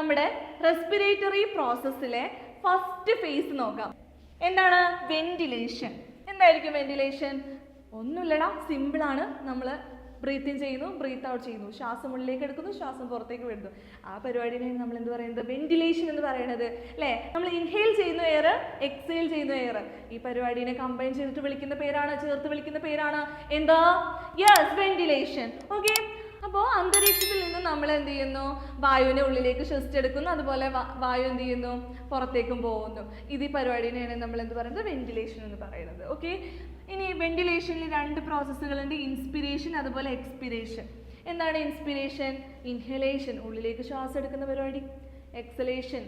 നമ്മുടെ respiratory പ്രോസസ്സിലെ first phase നോക്കാം. എന്താണ്? വെന്റിലേഷൻ എന്തായിരിക്കും വെന്റിലേഷൻ ഒന്നുമില്ലടാ സിമ്പിളാണ് നമ്മൾ ബ്രീത്ത് ഇൻ ചെയ്യുന്നു ബ്രീത്ത് ഔട്ട് ചെയ്യുന്നു. ശ്വാസം ഉള്ളിലേക്ക് എടുക്കുന്നു ശ്വാസം പുറത്തേക്ക് വിടുന്നു. ആ പരിപാടിനെ നമ്മൾ എന്ത് പറയുന്നത്? വെന്റിലേഷൻ എന്ന് പറയുന്നത് അല്ലേ? നമ്മൾ ഇൻഹെയിൽ ചെയ്യുന്ന എയർ എക്സെയിൽ ചെയ്യുന്ന എയർ ഈ പരിപാടിനെ കമ്പൈൻ ചെയ്തിട്ട് വിളിക്കുന്ന പേരാണ് ചേർത്ത് വിളിക്കുന്ന പേരാണ്. എന്താ? യെസ് വെന്റിലേഷൻ ഓക്കെ അപ്പോൾ അന്തരീക്ഷത്തിൽ നിന്ന് നമ്മൾ എന്ത് ചെയ്യുന്നു? വായുവിനെ ഉള്ളിലേക്ക് ശ്വസിച്ചെടുക്കുന്നു അതുപോലെ വായു എന്ത് ചെയ്യുന്നു? പുറത്തേക്കും പോകുന്നു. ഇത് ഈ പരിപാടിനെയാണ് നമ്മൾ എന്ത് പറയുന്നത്? വെന്റിലേഷൻ എന്ന് പറയുന്നത്. ഓക്കെ ഇനി വെന്റിലേഷനിൽ രണ്ട് പ്രോസസ്സുകളുണ്ട് ഇൻസ്പിരേഷൻ അതുപോലെ എക്സ്പിരേഷൻ എന്താണ് ഇൻസ്പിരേഷൻ ഇൻഹലേഷൻ ഉള്ളിലേക്ക് ശ്വാസം എടുക്കുന്ന പരിപാടി. എക്സലേഷൻ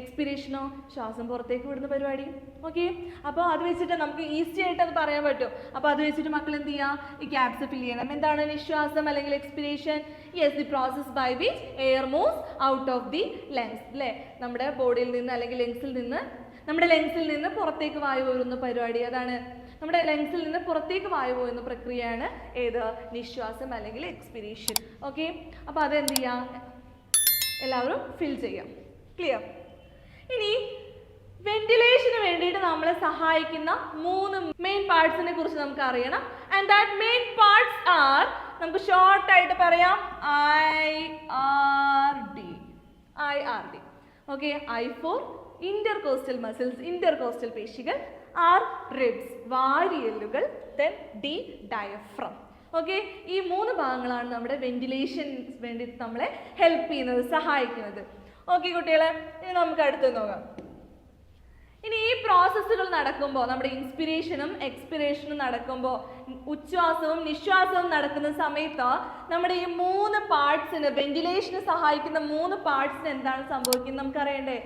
എക്സ്പിരേഷനോ ശ്വാസം പുറത്തേക്ക് വിടുന്ന പരിപാടി. ഓക്കെ അപ്പോൾ അത് വെച്ചിട്ട് നമുക്ക് ഈസി ആയിട്ട് അത് പറയാൻ പറ്റും. അപ്പോൾ അത് വെച്ചിട്ട് മക്കൾ എന്ത് ചെയ്യുക ഈ ക്യാപ്സ് ഫിൽ ചെയ്യണം. എന്താണ് നിശ്വാസം അല്ലെങ്കിൽ expiration yes the process by which air moves out of the lungs അല്ലേ നമ്മുടെ ബോഡിയിൽ നിന്ന് അല്ലെങ്കിൽ ലെങ്സിൽ നിന്ന് നമ്മുടെ ലെങ്സിൽ നിന്ന് പുറത്തേക്ക് വായു വരുന്ന പരിപാടി അതാണ് നമ്മുടെ ലെങ്സിൽ നിന്ന് പുറത്തേക്ക് വായു പോകുന്ന പ്രക്രിയയാണ് ഏത്? നിശ്വാസം അല്ലെങ്കിൽ എക്സ്പിരേഷൻ ഓക്കെ അപ്പോൾ അതെന്ത് ചെയ്യാം? എല്ലാവരും ഫിൽ ചെയ്യാം. ക്ലിയർ ഇനി വെന്റിലേഷന് വേണ്ടിയിട്ട് നമ്മളെ സഹായിക്കുന്ന മൂന്ന് മെയിൻ പാർട്സിനെ കുറിച്ച് നമുക്ക് അറിയണം. And that main parts are നമുക്ക് ഷോർട്ട് ആയിട്ട് പറയാം. I R D I R D okay I for intercostal muscles intercostal പേശികൾ. ആർ റിബ്സ് വാരിയല്ലുകൾ. ദെൻ ഡി ഡയഫ്രം ഓക്കെ ഈ മൂന്ന് ഭാഗങ്ങളാണ് നമ്മുടെ വെന്റിലേഷൻ വേണ്ടി നമ്മളെ ഹെൽപ്പ് ചെയ്യുന്നത് സഹായിക്കുന്നത്. ഓക്കെ കുട്ടികളെ ഇനി നമുക്ക് അടുത്ത് നോക്കാം. ഇനി ഈ പ്രോസസ്സുകൾ നടക്കുമ്പോൾ നമ്മുടെ ഇൻസ്പിരേഷനും എക്സ്പിരേഷനും നടക്കുമ്പോൾ ഉച്ഛ്വാസവും നിശ്വാസവും നടക്കുന്ന സമയത്ത് നമ്മുടെ ഈ മൂന്ന് പാർട്സിന് വെന്റിലേഷന് സഹായിക്കുന്ന മൂന്ന് പാർട്സിന് എന്താണ് സംഭവിക്കുന്നത് നമുക്ക് അറിയണ്ടേ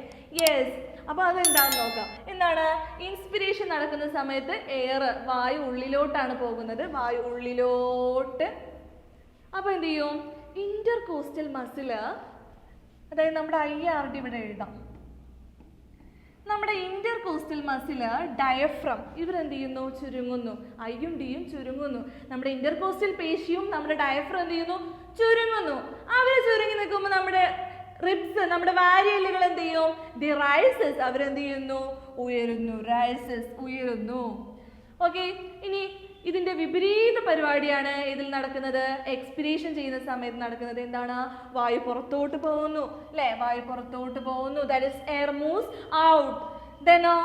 യെസ് അപ്പോൾ അതെന്താണെന്ന് നോക്കാം. എന്താണ്? ഇൻസ്പിരേഷൻ നടക്കുന്ന സമയത്ത് എയർ വായു ഉള്ളിലോട്ടാണ് പോകുന്നത്. വായു ഉള്ളിലോട്ട്. അപ്പോൾ എന്ത് ചെയ്യും? ഇന്റർ കോസ്റ്റൽ മസിൽ അതായത് നമ്മുടെ ഐ ആർ ഡി ഇവിടെ എഴുതാം. നമ്മുടെ ഇന്റർ കോസ്റ്റൽ മസിൽ ഡയഫ്രം ഇവരെന്ത് ചെയ്യുന്നു ചുരുങ്ങുന്നു ഐയും ഡിയും ചുരുങ്ങുന്നു. നമ്മുടെ ഇന്റർ കോസ്റ്റൽ പേശിയും നമ്മുടെ ഡയഫ്രം എന്ത് ചെയ്യുന്നു ചുരുങ്ങുന്നു. അവർ ചുരുങ്ങി നിൽക്കുമ്പോൾ നമ്മുടെ റിബ്സ് നമ്മുടെ വാരിയലുകൾ എന്ത് ചെയ്യും ദി റൈസസ് അവരെന്ത് ചെയ്യുന്നു ഉയരുന്നു. റൈസസ് ഉയരുന്നു. ഓക്കെ ഇനി ഇതിന്റെ വിപരീത പരിപാടിയാണ് ഇതിൽ നടക്കുന്നത്. എക്സ്പിരേഷൻ ചെയ്യുന്ന സമയത്ത് നടക്കുന്നത് എന്താണ്? വായു പുറത്തോട്ട് പോകുന്നു. അല്ലേ വായു പുറത്തോട്ട് പോകുന്നു. ദാറ്റ് എയർ മൂവ്സ് ഔട്ട് ദെനോ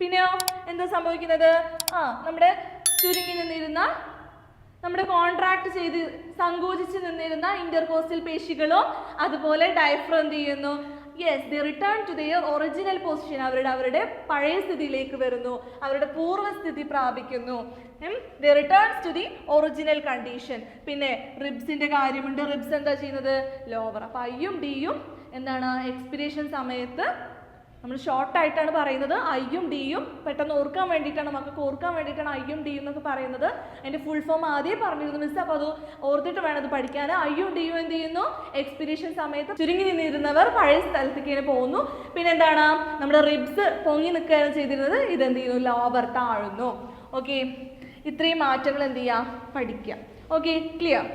പിന്നെയോ എന്താ സംഭവിക്കുന്നത്? ആ നമ്മുടെ ചുരുങ്ങി നിന്നിരുന്ന നമ്മുടെ കോൺട്രാക്ട് ചെയ്ത് സങ്കോചിച്ച് നിന്നിരുന്ന ഇന്റർകോസ്റ്റൽ പേശികളും അതുപോലെ ഡയഫ്രം എന്ത് ചെയ്യുന്നു. Yes the return to their original position അവരുടെ അവരുടെ പഴയ സ്ഥിതിയിലേക്ക് വരുന്നു. അവരുടെ പൂർവസ്ഥിതി പ്രാപിക്കുന്നു. The returns to the original condition പിന്നെ റിബ്സിന്റെ കാര്യമുണ്ട്. റിബ്സ് എന്താ ചെയ്യുന്നത്? ലോവർ അപ്പൊ ഐയും ഡിയും എന്താണ്? എക്സ്പിരേഷൻ സമയത്ത് നമ്മൾ ഷോർട്ട് ആയിട്ടാണ് പറയുന്നത്. ഐയും ഡിയും പെട്ടെന്ന് ഓർക്കാൻ വേണ്ടിയിട്ടാണ് മക്കൾക്ക് ഓർക്കാൻ വേണ്ടിയിട്ടാണ് ഐയും ഡിയും എന്നൊക്കെ പറയുന്നത്. അതിന്റെ ഫുൾ ഫോം ആദ്യം പറഞ്ഞിരുന്നു മിസ് അപ്പോൾ അത് ഓർത്തിട്ട് വേണം അത് പഠിക്കാൻ. ഐയും ഡിയും എന്ത് ചെയ്യുന്നു? എക്സ്പിരേഷൻ സമയത്ത് ചുരുങ്ങി നിന്നിരുന്നവർ പഴയ സ്ഥലത്തേക്ക് ഇങ്ങനെ പോകുന്നു. പിന്നെ എന്താണ്? നമ്മുടെ റിബ്സ് പൊങ്ങി നിൽക്കുകയാണ് ചെയ്തിരുന്നത്. ഇതെന്ത് ചെയ്യുന്നു? ലോവർ താഴുന്നു. ഓക്കെ ഇത്രയും മാറ്റങ്ങൾ എന്ത് ചെയ്യുക? പഠിക്കുക. Okay clear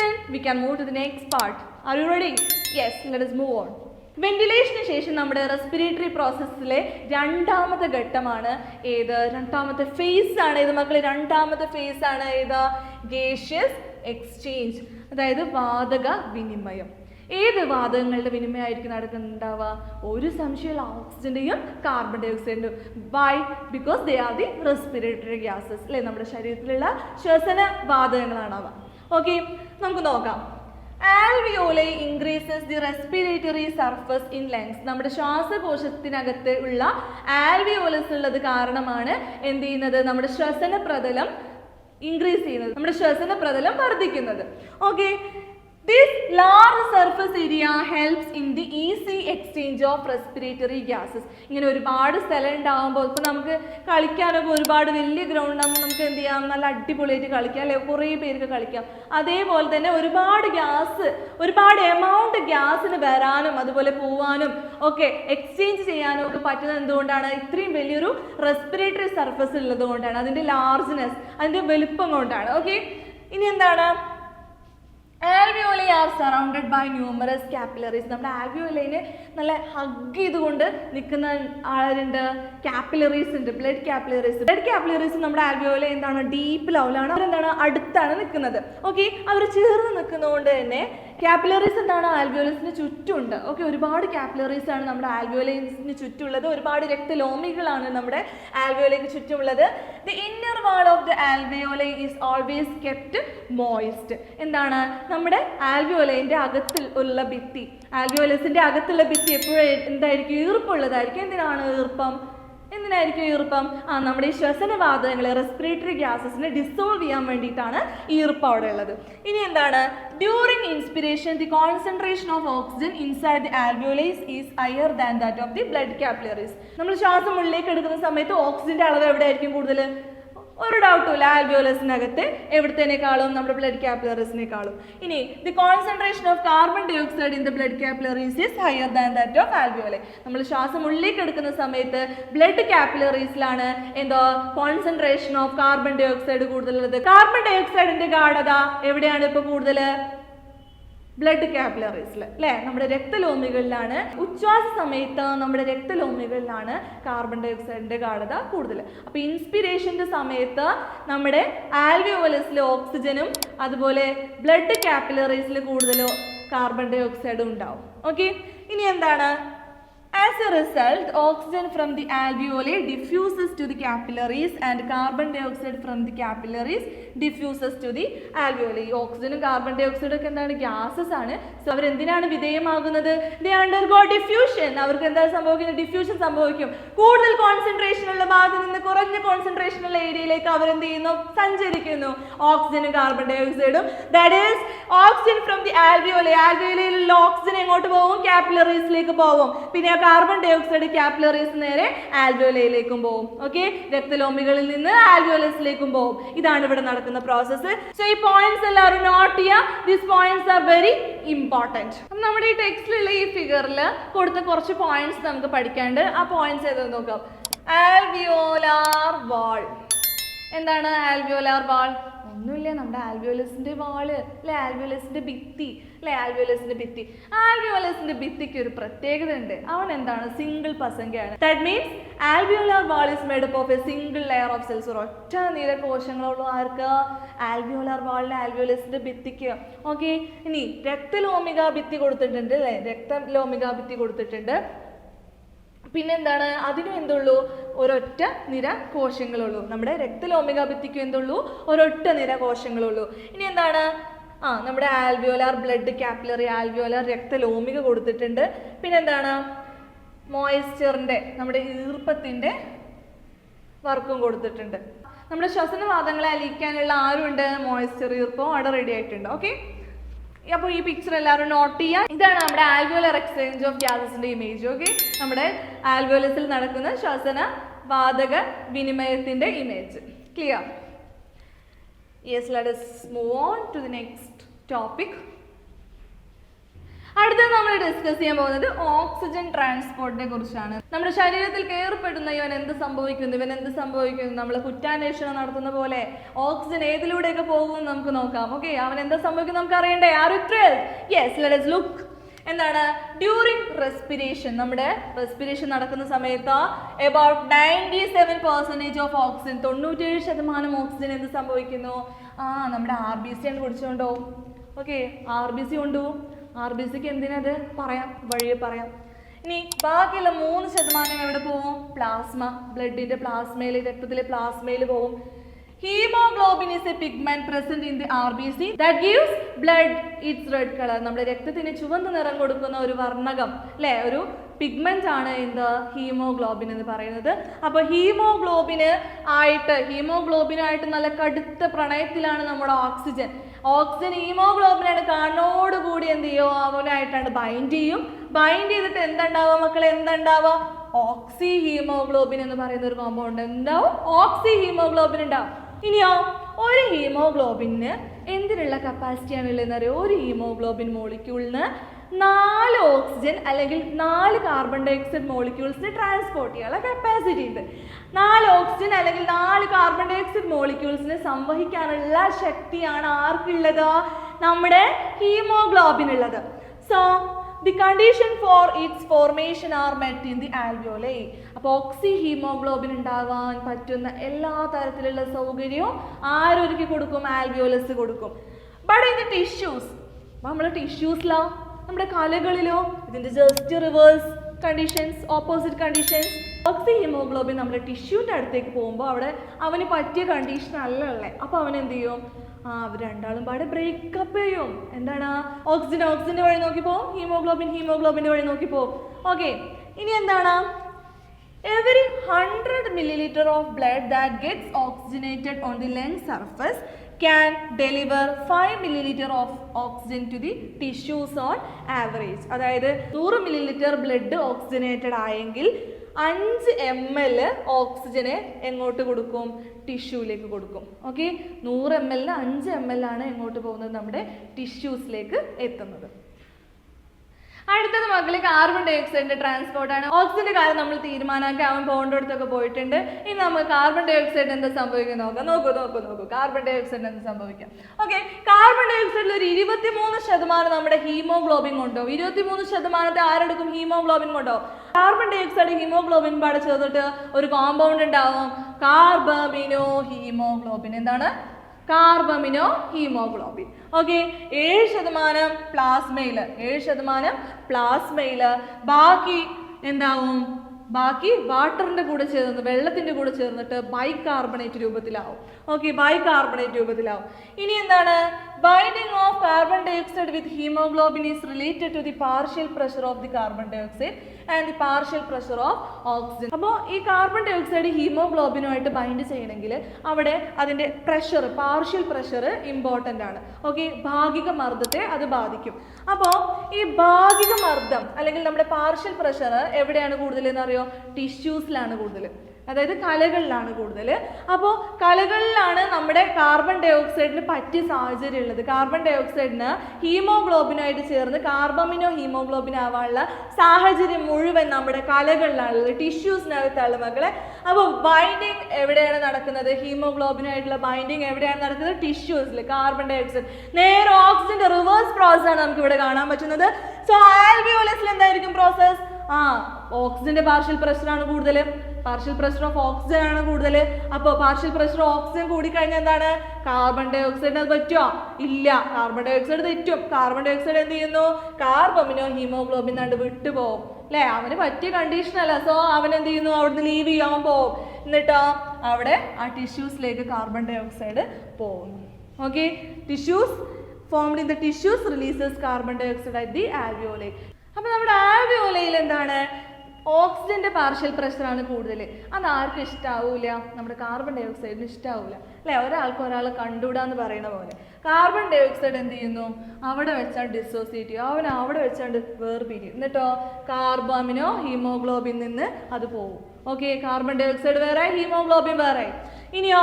then we can move to the next part are you ready yes let is move on. വെന്റിലേഷന് ശേഷം നമ്മുടെ റെസ്പിറേറ്ററി പ്രോസസ്സിലെ രണ്ടാമത്തെ ഘട്ടമാണ് ഏത്? രണ്ടാമത്തെ ഫേസ് ആണ് ഏത് മക്കളെ? രണ്ടാമത്തെ ഫേസ് ആണ് ഏത്? ഗേഷ്യസ് എക്സ്ചേഞ്ച് അതായത് വാതക വിനിമയം. ഏത് വാതകങ്ങളുടെ വിനിമയമായിരിക്കും നടക്കുന്നുണ്ടാവുക? ഒരു സംശയമുള്ള ഓക്സിജന്റെയും കാർബൺ ഡൈ ഓക്സൈഡിന്റെയും why because they are the respiratory gases അല്ലെ? നമ്മുടെ ശരീരത്തിലുള്ള ശ്വസന വാതകങ്ങളാണ് അവ ഓക്കെ നമുക്ക് നോക്കാം. Alveoli increases the respiratory surface in lungs നമ്മുടെ ശ്വാസകോശത്തിനകത്ത് ഉള്ള ആൽവിയോലസ് ഉള്ളത് കാരണമാണ് എന്ത് ചെയ്യുന്നത്? നമ്മുടെ ശ്വസന പ്രതലം ഇൻക്രീസ് ചെയ്യുന്നത്. നമ്മുടെ ശ്വസന പ്രതലം വർദ്ധിക്കുന്നത്. Okay this large surface area helps in the easy exchange of respiratory gases. ഇങ്ങനെ ഒരുപാട് സ്ഥലം ഉണ്ടാകുമ്പോൾ ഇപ്പോൾ നമുക്ക് കളിക്കാനൊക്കെ ഒരുപാട് വലിയ ഗ്രൗണ്ട് ആകുമ്പോൾ നമുക്ക് എന്ത് ചെയ്യാം? നല്ല അടിപൊളിയായിട്ട് കളിക്കാം അല്ലെ? കുറേ പേർക്ക് കളിക്കാം. അതേപോലെ തന്നെ ഒരുപാട് ഗ്യാസ് ഒരുപാട് എമൗണ്ട് ഗ്യാസിന് വരാനും അതുപോലെ പോവാനും ഒക്കെ എക്സ്ചേഞ്ച് ചെയ്യാനും ഒക്കെ പറ്റുന്നത് എന്തുകൊണ്ടാണ്? ഇത്രയും വലിയൊരു റെസ്പിറേറ്ററി സർഫസ് ഉള്ളത് കൊണ്ടാണ് അതിന്റെ ലാർജ്നെസ് അതിന്റെ വലുപ്പം കൊണ്ടാണ്. ഓക്കെ ഇനി എന്താണ്? Alveoli are surrounded by numerous capillaries നമ്മുടെ ആൽവിയോലൈന് നല്ല ഹഗ് ചെയ്തുകൊണ്ട് നിൽക്കുന്ന ആളുണ്ട് കാപ്പിലറീസ് ഉണ്ട്. ബ്ലഡ് കാപ്പിലറീസ് ബ്ലഡ് കാപ്പിലറീസ് നമ്മുടെ ആൽവിയോല എന്താണ്? ഡീപ്പ് ലെവലാണ് അവരെന്താണ്? അടുത്താണ് നിൽക്കുന്നത്. ഓക്കെ അവർ ചേർന്ന് നിൽക്കുന്നതുകൊണ്ട് തന്നെ കാപ്പിലറീസ് എന്താണ്? ആൽവിയോലസിന് ചുറ്റുമുണ്ട്. ഓക്കെ ഒരുപാട് ക്യാപ്പിലറീസ് ആണ് നമ്മുടെ ആൽവിയോലൈസിന് ചുറ്റുമുള്ളത്. ഒരുപാട് രക്തലോമികളാണ് നമ്മുടെ ആൽവിയോലയ്ക്ക് ചുറ്റുമുള്ളത്. The inner wall of the alveoli is always kept moist എന്താണ്? നമ്മുടെ ആൽവിയോലൈന്റെ അകത്തിൽ ഉള്ള ഭിത്തി. ആൽവിയോലസിന്റെ അകത്തുള്ള ഭിത്തി എപ്പോഴും എന്തായിരിക്കും? ഈർപ്പുള്ളതായിരിക്കും. എന്തിനാണ് ഈർപ്പം? എന്തിനായിരിക്കും ഈർപ്പം? ആ നമ്മുടെ ഈ ശ്വസനവാതകങ്ങളെ റെസ്പിറേറ്ററി ഗ്യാസസിനെ ഡിസോൾവ് ചെയ്യാൻ വേണ്ടിയിട്ടാണ് ഈർപ്പം അവിടെ ഉള്ളത്. ഇനി എന്താണ്? During inspiration the concentration of oxygen inside the alveolis is higher than that of the blood capillaries നമ്മൾ ശ്വാസം ഉള്ളിലേക്ക് എടുക്കുന്ന സമയത്ത് ഓക്സിജന്റെ അളവ് എവിടെ ആയിരിക്കും കൂടുതൽ? ഒരു ഡൗട്ടും ഇല്ല. ആൽബിയോലസിനകത്ത് എവിടത്തേനേക്കാളും നമ്മുടെ ബ്ലഡ് കാപ്പിലറീസിനേക്കാളും ഇനി the concentration of carbon dioxide in the blood capillaries is higher than that of ആൽബിയോലെ നമ്മൾ ശ്വാസം ഉള്ളിലേക്ക് എടുക്കുന്ന സമയത്ത് ബ്ലഡ് കാപ്പിലറീസിലാണ് എന്തോ concentration of carbon dioxide കൂടുതലുള്ളത്. കാർബൺ ഡൈ ഓക്സൈഡിന്റെ ഗാഠത എവിടെയാണ് ഇപ്പോൾ കൂടുതൽ ബ്ലഡ് കാപ്പിലറീസിൽ അല്ലേ നമ്മുടെ രക്തലോമികളിലാണ്. ഉച്ഛ്വാസ സമയത്ത് നമ്മുടെ രക്തലോമികളിലാണ് കാർബൺ ഡയോക്സൈഡിന്റെ ഗാഠത കൂടുതൽ അപ്പോൾ ഇൻസ്പിരേഷന്റെ സമയത്ത് നമ്മുടെ ആൽവിയോലസിലെ ഓക്സിജനും അതുപോലെ ബ്ലഡ് കാപ്പിലറീസിൽ കൂടുതൽ കാർബൺ ഡയോക്സൈഡും ഉണ്ടാവും. ഓക്കെ ഇനി എന്താണ്? As a result, oxygen from the alveoli diffuses to the capillaries and carbon dioxide from the capillaries diffuses to the alveoli. ഓക്സിജനും കാർബൺ ഡൈ ഓക്സൈഡും ഒക്കെ എന്താണ്? ഗ്യാസസ് ആണ്. സോ അവരെന്തിനാണ് വിധേയമാകുന്നത്? ദേ അണ്ടർഗോ ഡിഫ്യൂഷൻ അവർക്ക് എന്താ സംഭവിക്കുന്നത്? ഡിഫ്യൂഷൻ സംഭവിക്കും. കൂടുതൽ കോൺസെൻട്രേഷൻ ഉള്ള ഭാഗത്ത് നിന്ന് കുറഞ്ഞ കോൺസെൻട്രേഷൻ ഉള്ള ഏരിയയിലേക്ക് അവരെന്ത് ചെയ്യുന്നു? സഞ്ചരിക്കുന്നു. ഓക്സിജനും കാർബൺ ഡൈ ഓക്സൈഡും that is oxygen from the alveoli ആൽവിയോലിയിലുള്ള oxygen എങ്ങോട്ട് പോകും? കാപ്പിലറീസിലേക്ക് പോകും. പിന്നെ ആ കാർബൺ ഡൈ ഓക്സൈഡ് കാപ്പിലറീസ് നേരെ ആൽവിയോലയിലേക്കും പോകും. ഓക്കെ രക്തലോമികളിൽ നിന്ന് ആൽവിയോലസിലേക്കും പോകും. ഇതാണ് ഇവിടെ നടക്കുന്ന പ്രോസസ്സ് സോ ഈ പോയിന്റ്സ് എല്ലാവരും നോട്ട് ചെയ്യുക. These points are very important നമ്മുടെ ഈ ടെക്സ്റ്റിലുള്ള ഈ ഫിഗറിൽ കൊടുത്ത കുറച്ച് പോയിന്റ്സ് നമുക്ക് പഠിക്കാണ്ട് ആ പോയിന്റ്സ് ഏതെന്ന് നോക്കാം. ആൽവിയോലാർ വാൾ എന്താണ് ആൽവിയോലാർ വാൾ ഒന്നുമില്ല നമ്മുടെ ആൽവിയോലസിന്റെ വാൾ അല്ലെ? ആൽവിയോലസിന്റെ ഭിത്തി അല്ലെ? ആൽവിയോലസിന്റെ ഭിത്തി. ആൽവിയോലസിന്റെ ഭിത്തിക്ക് ഒരു പ്രത്യേകത ഉണ്ട് അവൻ എന്താണ്? Single പസങ്കയാണ് that means alveolar wall is up of a single layer of cells ഒറ്റ നീല കോശങ്ങളുള്ള ആർക്ക്? ആൽവിയോലാർ വാളിന്റെ ആൽവിയോലസിന്റെ ഭിത്തിക്ക്. ഓക്കെ ഇനി രക്തലോമിക ഭിത്തി കൊടുത്തിട്ടുണ്ട് അല്ലെ? രക്തലോമിക ഭിത്തി കൊടുത്തിട്ടുണ്ട്. പിന്നെന്താണ് അതിനും എന്തുള്ളൂ? ഒരൊറ്റ നിര കോശങ്ങളുള്ളൂ. നമ്മുടെ രക്തലോമിക ഭിത്തിക്കും എന്തുള്ളൂ? ഒരൊറ്റ നിര കോശങ്ങളുള്ളൂ. ഇനി എന്താണ്? ആ നമ്മുടെ ആൽവിയോലാർ ബ്ലഡ് കാപ്പിലറി ആൽവിയോലാർ രക്തലോമിക കൊടുത്തിട്ടുണ്ട്. പിന്നെ എന്താണ്? മോയ്സ്ചറിന്റെ നമ്മുടെ ഈർപ്പത്തിന്റെ വർക്കും കൊടുത്തിട്ടുണ്ട്. നമ്മുടെ ശ്വസനവാദങ്ങളെ അലിയിക്കാനുള്ള ആരുണ്ട്? മോയ്സ്ചർ ഈർപ്പം അവിടെ റെഡി ആയിട്ടുണ്ട്. ഓക്കെ അപ്പോൾ ഈ പിക്ചർ എല്ലാവരും നോട്ട് ചെയ്യാം. ഇതാണ് നമ്മുടെ ആൽവോലർ എക്സ്ചേഞ്ച് ഓഫ് ഗ്യാസസിന്റെ ഇമേജ് ഓക്കെ നമ്മുടെ ആൽവോലസിൽ നടക്കുന്ന ശ്വസന വാതക വിനിമയത്തിന്റെ image clear yes let move on to the next topic അടുത്തത് നമ്മൾ ഡിസ്കസ് ചെയ്യാൻ പോകുന്നത് ഓക്സിജൻ ട്രാൻസ്പോർട്ടിനെ കുറിച്ചാണ്. നമ്മുടെ ശരീരത്തിൽ കയറിപ്പെടുന്ന ഇവൻ എന്ത് സംഭവിക്കുന്നു? ഇവൻ എന്ത് സംഭവിക്കുന്നു? നമ്മൾ കുറ്റാന്വേഷണം നടത്തുന്ന പോലെ ഓക്സിജൻ ഏതിലൂടെയൊക്കെ പോകുമെന്ന് നമുക്ക് നോക്കാം. ഓക്കെ അവൻ എന്താ സംഭവിക്കുന്നു നമുക്ക് അറിയണ്ടേ ആർ യെസ് ലെറ്റ് ലുക്ക് എന്താണ്? ഡ്യൂറിങ് റെസ്പിറേഷൻ നമ്മുടെ റെസ്പിറേഷൻ നടക്കുന്ന സമയത്ത് about ninety seven percentage of oxygen തൊണ്ണൂറ്റേഴ് ശതമാനം ഓക്സിജൻ എന്ത് സംഭവിക്കുന്നു? ആ നമ്മുടെ ആർ ബി സി ആണ് കുടിച്ചുകൊണ്ടോ ഓക്കെ ആർ ബി സി കൊണ്ടുപോകും. ആർ ബി സിക്ക് എന്തിനത്? പറയാം വഴിയെ പറയാം. ഇനി ബാക്കിയുള്ള മൂന്ന് ശതമാനം എവിടെ പോകും? പ്ലാസ്മ ബ്ലഡിന്റെ പ്ലാസ്മയിൽ രക്തത്തിലെ പ്ലാസ്മയിൽ പോകും. Haemoglobin is a pigment present in the R B C that gives blood its red colour നമ്മുടെ രക്തത്തിന് ചുവന്ന നിറം കൊടുക്കുന്ന ഒരു വർണകം അല്ലെ? ഒരു പിഗ്മെന്റ് ആണ് എന്ത് ഹീമോഗ്ലോബിൻ എന്ന് പറയുന്നത്. അപ്പൊ ഹീമോഗ്ലോബിന് ആയിട്ട് ഹീമോഗ്ലോബിനായിട്ട് നല്ല കടുത്ത പ്രണയത്തിലാണ് നമ്മുടെ ഓക്സിജൻ ഓക്സിജൻ ഹീമോഗ്ലോബിനാണ് കണ്ണോടുകൂടി എന്ത് ചെയ്യും? അവനായിട്ടാണ് ബൈൻഡ് ചെയ്യും. ബൈൻഡ് ചെയ്തിട്ട് എന്തുണ്ടാവുക മക്കളെ? എന്തുണ്ടാവുക ഓക്സി ഹീമോഗ്ലോബിൻ എന്ന് പറയുന്ന ഒരു കോമ്പൗണ്ട് ഉണ്ടാവും ഓക്സി ഹീമോഗ്ലോബിൻ ഉണ്ടാവും. ഇനിയോ ഒരു ഹീമോഗ്ലോബിന് എന്തിനുള്ള കപ്പാസിറ്റിയാണ് ഉള്ളതെന്ന് അറിയോ? ഒരു ഹീമോഗ്ലോബിൻ മോളിക്യൂളിന് നാല് ഓക്സിജൻ അല്ലെങ്കിൽ നാല് കാർബൺ ഡയോക്സൈഡ് മോളിക്യൂൾസിന് ട്രാൻസ്പോർട്ട് ചെയ്യാനുള്ള കപ്പാസിറ്റി ഉണ്ട്. നാല് ഓക്സിജൻ അല്ലെങ്കിൽ നാല് കാർബൺ ഡയോക്സൈഡ് മോളിക്യൂൾസിനെ സംവഹിക്കാനുള്ള ശക്തിയാണ് ആർക്കുള്ളത്? നമ്മുടെ ഹീമോഗ്ലോബിൻ ഉള്ളത്. So the condition for its formation are met in the alveoli അപ്പോൾ ഓക്സി ഹീമോഗ്ലോബിൻ ഉണ്ടാവാൻ പറ്റുന്ന എല്ലാ തരത്തിലുള്ള സൗകര്യവും ആരൊരുക്കി കൊടുക്കും? ആൽവിയോലസ് കൊടുക്കും. ബട്ട് ഇൻ ദി ടിഷ്യൂസ് നമ്മൾ ടിഷ്യൂസിലോ നമ്മുടെ കലകളിലോ ഇതിന്റെ just reverse conditions opposite conditions oxyhaemoglobin നമ്മുടെ ടിഷ്യൂന്റെ അടുത്തേക്ക് പോകുമ്പോൾ അവിടെ അവന് പറ്റിയ കണ്ടീഷൻ അല്ല ഉള്ളത് അപ്പോൾ അവൻ എന്ത് ചെയ്യും? ആ അവർ രണ്ടാളും പാടെ ബ്രേക്കപ്പ് ചെയ്യും. എന്താണ്? ഓക്സിജൻ ഓക്സിജന്റെ വഴി നോക്കി പോകും ഹീമോഗ്ലോബിൻ ഹീമോഗ്ലോബിന്റെ വഴി നോക്കി പോകും ഓക്കെ ഇനി എന്താണ്? Every 100 milliliter of blood that gets oxygenated on the lung surface can deliver 5 litre of oxygen to the tissues on average. അതായത് നൂറ് മില്ലി ലിറ്റർ ബ്ലഡ് ഓക്സിജനേറ്റഡ് ആയെങ്കിൽ അഞ്ച് എം എൽ ഓക്സിജന് എങ്ങോട്ട് കൊടുക്കും? ടിഷ്യൂവിലേക്ക് കൊടുക്കും. ഓക്കെ നൂറ് എം എല്ലിൽ അഞ്ച് എം എൽ ആണ് എങ്ങോട്ട് പോകുന്നത്? നമ്മുടെ ടിഷ്യൂസിലേക്ക് എത്തുന്നത്. അടുത്തത് മക്കളെ കാർബൺ ഡൈ ഓക്സൈഡിന്റെ ട്രാൻസ്പോർട്ട് ആണ്. ഓക്സിജന്റെ കാര്യം നമ്മൾ തീരുമാനമാക്കി. അവൻ പോകേണ്ടടുത്തൊക്കെ പോയിട്ടുണ്ട്. ഇനി നമുക്ക് കാർബൺ ഡൈ ഓക്സൈഡ് എന്താ സംഭവിക്കുക നോക്കാം. നോക്കൂ നോക്കൂ നോക്കൂ. കാർബൺ ഡൈ ഓക്സൈഡ് എന്താ സംഭവിക്കാം ഓക്കെ കാർബൺ ഡൈ ഓക്സൈഡിൽ ഒരു ഇരുപത്തിമൂന്ന് ശതമാനം നമ്മുടെ ഹീമോഗ്ലോബിൻ കൊണ്ടോ ഇരുപത്തിമൂന്ന് ശതമാനത്തെ ആരെടുക്കും? ഹീമോഗ്ലോബിൻ കൊണ്ടോ കാർബൺ ഡൈ ഓക്സൈഡ് ഹീമോഗ്ലോബിൻ പാടെ ചേർന്നിട്ട് ഒരു കോമ്പൗണ്ട് ഉണ്ടാവും. കാർബമിനോ ഹീമോഗ്ലോബിൻ എന്താണ്? Carbamino haemoglobin. ഓക്കെ ഏഴ് ശതമാനം പ്ലാസ്മയിൽ ഏഴ് ശതമാനം പ്ലാസ്മയിൽ ബാക്കി എന്താവും? ബാക്കി വാട്ടറിന്റെ കൂടെ ചേർന്ന് വെള്ളത്തിന്റെ കൂടെ ചേർന്നിട്ട് ബൈകാർബണേറ്റ് രൂപത്തിലാവും. ഓക്കെ ബൈകാർബണേറ്റ് രൂപത്തിലാവും. ഇനി എന്താണ്? Binding of carbon dioxide with haemoglobin is related to the partial pressure of the carbon dioxide and the partial pressure of oxygen അപ്പോൾ ഈ കാർബൺ ഡൈ ഓക്സൈഡ് ഹീമോഗ്ലോബിനുമായിട്ട് ബൈൻഡ് ചെയ്യണമെങ്കിൽ അവിടെ അതിന്റെ പ്രഷർ പാർഷ്യൽ പ്രഷർ ഇമ്പോർട്ടന്റ് ആണ്. ഓക്കെ ഭാഗിക മർദ്ദത്തെ അത് ബാധിക്കും. അപ്പോൾ ഈ ഭാഗിക മർദ്ദം അല്ലെങ്കിൽ നമ്മുടെ പാർഷ്യൽ പ്രഷർ എവിടെയാണ് കൂടുതൽ എന്നറിയോ? ടിഷ്യൂസിലാണ് കൂടുതൽ. അതായത് കലകളിലാണ് കൂടുതൽ. അപ്പോൾ കലകളിലാണ് നമ്മുടെ കാർബൺ ഡൈ ഓക്സൈഡിന് പറ്റിയ സാഹചര്യം ഉള്ളത്. കാർബൺ ഡൈ ഓക്സൈഡിന് ഹീമോഗ്ലോബിനായിട്ട് ചേർന്ന് കാർബമിനോ ഹീമോഗ്ലോബിൻ ആവാനുള്ള സാഹചര്യം മുഴുവൻ നമ്മുടെ കലകളിലാണുള്ളത് ടിഷ്യൂസിനകത്താണ് മക്കളെ. അപ്പോൾ ബൈൻഡിങ് എവിടെയാണ് നടക്കുന്നത്? ഹീമോഗ്ലോബിനായിട്ടുള്ള ബൈൻഡിങ് എവിടെയാണ് നടക്കുന്നത്? ടിഷ്യൂസിൽ കാർബൺ ഡൈ ഓക്സൈഡ് നേരെ ഓക്സിജന്റെ റിവേഴ്സ് പ്രോസസ് ആണ് നമുക്ക് ഇവിടെ കാണാൻ പറ്റുന്നത്. സോ ആൽവിയോലസിൽ എന്തായിരിക്കും പ്രോസസ് ആ ഓക്സിജന്റെ പാർഷ്യൽ പ്രഷറാണ് കൂടുതൽ പാർഷ്യൽ പ്രഷർ ഓഫ് ഓക്സിജൻ ആണ് കൂടുതൽ അപ്പോൾ പാർഷ്യൽ പ്രഷർ ഓക്സിജൻ കൂടിക്കഴിഞ്ഞാൽ എന്താണ്? കാർബൺ ഡൈ ഓക്സൈഡിന് അത് പറ്റുമോ ഇല്ല. കാർബൺ ഡൈ ഓക്സൈഡ് തെറ്റും. കാർബൺ ഡൈ ഓക്സൈഡ് എന്ത് ചെയ്യുന്നു? കാർബമിനോ ഹീമോഗ്ലോബിൻ കണ്ട് വിട്ടുപോകും അല്ലേ അവന് പറ്റിയ കണ്ടീഷൻ അല്ല. സോ അവൻ എന്ത് ചെയ്യുന്നു? അവിടുന്ന് ലീവ് ചെയ്യാൻ പോകും എന്നിട്ടോ? അവിടെ ആ ടിഷ്യൂസിലേക്ക് കാർബൺ ഡൈ ഓക്സൈഡ് പോകുന്നു. Okay tissues formed in the tissues releases carbon dioxide at the alveoli അപ്പോൾ നമ്മുടെ ആൽവിയോലയിൽ എന്താണ്? ഓക്സിജന്റെ പാർഷ്യൽ പ്രഷറാണ് കൂടുതൽ. അത് ആർക്കും ഇഷ്ടാവൂല. നമ്മുടെ കാർബൺ ഡൈ ഓക്സൈഡിന് ഇഷ്ടാവൂല. അല്ലേ? ഒരാൾക്ക് ഒരാളെ എന്ന് പറയുന്ന പോലെ. കാർബൺ ഡൈ ഓക്സൈഡ് എന്ത് ചെയ്യുന്നു? അവിടെ വെച്ചാൽ ഡിസോസിയേറ്റ് ചെയ്യും അവൻ അവിടെ വെച്ചാണ്ട് വേർപിരിയും. എന്നിട്ടോ? കാർബാമിനോ ഹീമോഗ്ലോബിൻ നിന്ന് അത് പോകും ഓക്കെ കാർബൺ ഡൈ ഓക്സൈഡ് വേറെ ഹീമോഗ്ലോബിൻ വേറെ. ഇനിയോ